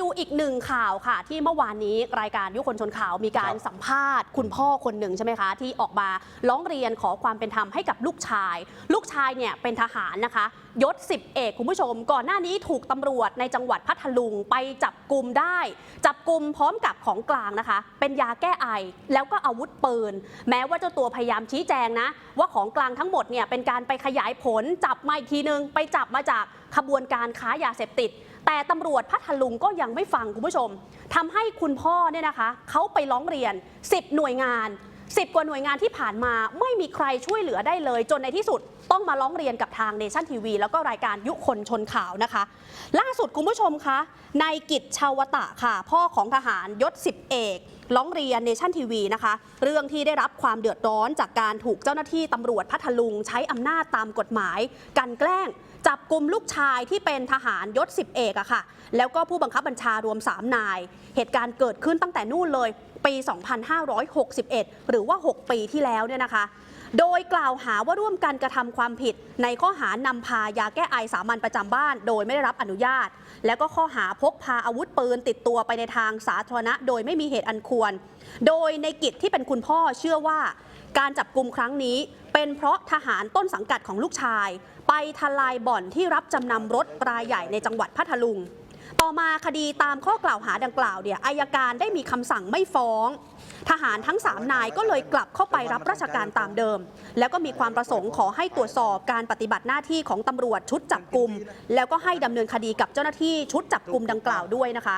ดูอีกหนึ่งข่าวค่ะ ที่เมื่อวานนี้รายการยุคนชนข่าวมีการครับสัมภาษณ์ คุณพ่อคนหนึ่งใช่ไหมคะ ที่ออกมาร้องเรียนขอความเป็นธรรมให้กับลูกชาย ลูกชายเนี่ยเป็นทหารนะคะ ยศ10เอกคุณผู้ชม ก่อนหน้านี้ถูกตำรวจในจังหวัดพัทลุงไปจับกลุ่มได้ จับกลุ่มพร้อมกับของกลางนะคะ เป็นยาแก้ไอแล้วก็อาวุธปืน แม้ว่าเจ้าตัวพยายามชี้แจงนะ ว่าของกลางทั้งหมดเนี่ยเป็นการไปขยายผลจับมาอีกทีนึงไปจับมาจากขบวนการค้ายาเสพติด แต่ตำรวจพัทลุงก็ยังไม่ฟังคุณผู้ชมทำให้คุณพ่อเนี่ยนะคะเขาไปร้องเรียน 10 หน่วยงาน10 กว่าหน่วยงานที่ผ่านมาไม่มีใครช่วยเหลือได้เลย จนในที่สุดต้องมาร้องเรียนกับทางเนชั่นทีวีแล้วก็รายการยุคนชนข่าวนะคะ ล่าสุดคุณผู้ชมคะนายกิจชาวตะค่ะ พ่อของทหารยศ 10 เอก ร้องเรียนเนชั่นทีวีนะคะ เรื่องที่ได้รับความเดือดร้อนจากการถูกเจ้าหน้าที่ตำรวจพัทลุง ใช้อำนาจตามกฎหมาย กันแกล้ง จับกลุ่มลูกชายที่เป็นทหารยศ10เอกอะค่ะ แล้วก็ผู้บังคับบัญชารวม 3 นาย เหตุการณ์เกิดขึ้นตั้งแต่นู่นเลย ปี 2561 หรือว่า 6 ปีที่แล้วเนี่ยนะคะ โดยกล่าวหาว่าร่วมกันกระทำความผิด ในข้อหานำพายาแก้ไอสามัญประจำบ้าน โดยไม่ได้รับอนุญาต แล้วก็ข้อหาพกพาอาวุธปืนติดตัวไปในทางสาธารณะ โดยไม่มีเหตุอันควร โดยในกิจที่เป็นคุณพ่อเชื่อว่า การจับกลุ่มครั้งนี้เป็นเพราะทหารต้นสังกัดของลูกชาย ไปทลายบ่อนที่รับจำนำรถรายใหญ่ในจังหวัดพัทลุง ต่อมาคดีตามข้อกล่าวหาดังกล่าวเนี่ยอายการได้มีคำสั่งไม่ฟ้อง ทหารทั้ง 3 นายก็เลยกลับเข้าไปรับราชการตามเดิม แล้วก็มีความประสงค์ขอให้ตรวจสอบการปฏิบัติหน้าที่ของตำรวจชุดจับกลุ่มแล้วก็ให้ดำเนินคดีกับเจ้าหน้าที่ชุดจับกลุ่มดังกล่าวด้วยนะคะ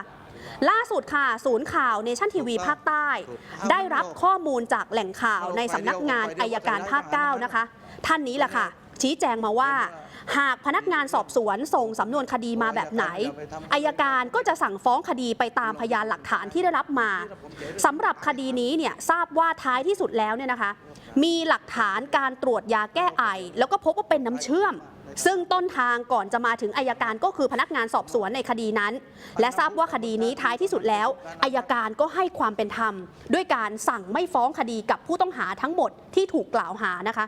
ล่าสุดค่ะ ศูนย์ข่าวเนชั่นทีวีภาคใต้ ได้รับข้อมูลจากแหล่งข่าวในสำนักงานอายการภาค 9 นะคะ ท่านนี้แหละค่ะ ชี้แจงมาว่า หากพนักงานสอบสวนส่งสำนวนคดีมาแบบไหนอายการก็จะสั่งฟ้องคดีไปตามพยานหลักฐานที่ได้รับมาสำหรับคดีนี้เนี่ยทราบว่าท้ายที่สุดแล้วเนี่ยนะคะ มีหลักฐานการตรวจยาแก้ไอ แล้วก็พบว่าเป็นน้ำเชื่อมซึ่งต้นทางก่อนจะมาถึงอายการก็คือพนักงานสอบสวนในคดีนั้น และทราบว่าคดีนี้ท้ายที่สุดแล้วอายการก็ให้ความเป็นธรรม ด้วยการสั่งไม่ฟ้องคดีกับผู้ต้องหาทั้งหมดที่ถูกกล่าวหานะคะ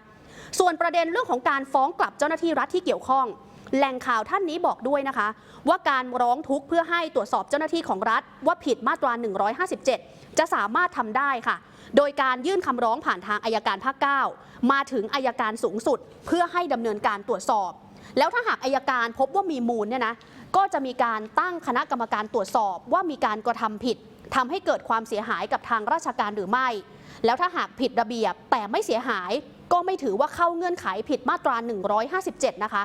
ส่วนประเด็นเรื่องของการฟ้องกลับเจ้าหน้าที่รัฐที่เกี่ยวข้อง แหล่งข่าวท่านนี้บอกด้วยนะคะ ว่าการร้องทุกข์เพื่อให้ตรวจสอบเจ้าหน้าที่ของรัฐ ว่าผิดมาตรา 157 จะสามารถทำได้ค่ะ โดยการยื่นคำร้องผ่านทางอายการภาค 9 มาถึงอายการสูงสุด เพื่อให้ดำเนินการตรวจสอบ แล้วถ้าหากอายการพบว่ามีมูลเนี่ยนะก็จะมีการตั้งคณะกรรมการตรวจสอบว่ามีการกระทำผิดทำให้เกิดความเสียหายกับทางราชการหรือไม่ แล้วถ้าหากผิดระเบียบแต่ไม่เสียหาย ก็ไม่ถือว่าเข้าเงื่อนไขผิดมาตรา 157 นะคะ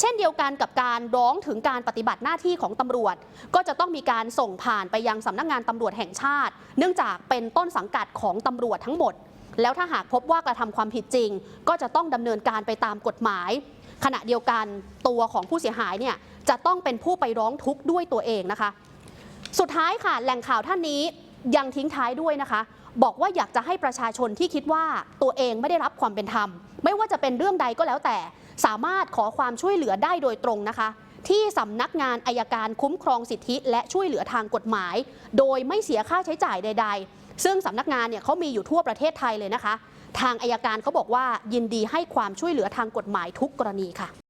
เช่นเดียวกันกับการร้องถึงการปฏิบัติหน้าที่ของตำรวจ ก็จะต้องมีการส่งผ่านไปยังสำนักงานตำรวจแห่งชาติ เนื่องจากเป็นต้นสังกัดของตำรวจทั้งหมด แล้วถ้าหากพบว่ากระทำความผิดจริง ก็จะต้องดำเนินการไปตามกฎหมาย ขณะเดียวกันตัวของผู้เสียหายเนี่ยจะต้องเป็นผู้ไปร้องทุกข์ด้วยตัวเองนะคะ สุดท้ายค่ะแหล่งข่าวท่านนี้ยังทิ้งท้ายด้วยนะคะ บอกว่าอยากจะให้ประชาชนที่คิดว่าตัวเองไม่ได้รับความเป็นธรรม ไม่ว่าจะเป็นเรื่องใดก็แล้วแต่ สามารถขอความช่วยเหลือได้โดยตรงนะคะ ที่สำนักงานอายการคุ้มครองสิทธิ และช่วยเหลือทางกฎหมาย โดยไม่เสียค่าใช้จ่ายใด ๆ ซึ่งสำนักงานเนี่ยเขามีอยู่ทั่วประเทศไทยเลยนะคะ ทางอายการเขาบอกว่ายินดีให้ความช่วยเหลือทางกฎหมายทุกกรณีค่ะ